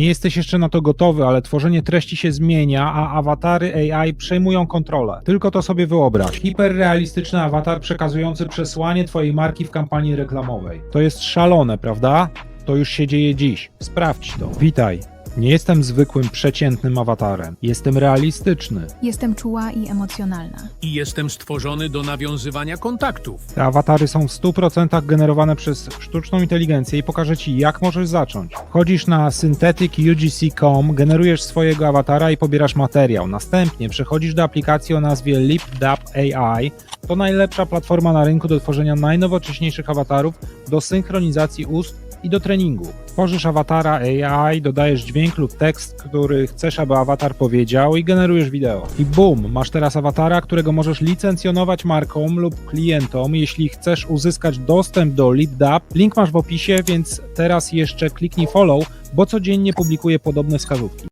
Nie jesteś jeszcze na to gotowy, ale tworzenie treści się zmienia, a awatary AI przejmują kontrolę. Tylko to sobie wyobraź. Hiperrealistyczny awatar przekazujący przesłanie twojej marki w kampanii reklamowej. To jest szalone, prawda? To już się dzieje dziś. Sprawdź to. Witaj. Nie jestem zwykłym, przeciętnym awatarem. Jestem realistyczny. Jestem czuła i emocjonalna. I jestem stworzony do nawiązywania kontaktów. Te awatary są w 100% generowane przez sztuczną inteligencję i pokażę Ci, jak możesz zacząć. Wchodzisz na syntheticugc.com, generujesz swojego awatara i pobierasz materiał. Następnie przechodzisz do aplikacji o nazwie LipDap AI. To najlepsza platforma na rynku do tworzenia najnowocześniejszych awatarów, do synchronizacji ust i do treningu. Tworzysz awatara AI, dodajesz dźwięk lub tekst, który chcesz, aby awatar powiedział i generujesz wideo. I boom, masz teraz awatara, którego możesz licencjonować markom lub klientom, jeśli chcesz uzyskać dostęp do LeadDAP. Link masz w opisie, więc teraz jeszcze kliknij follow, bo codziennie publikuję podobne wskazówki.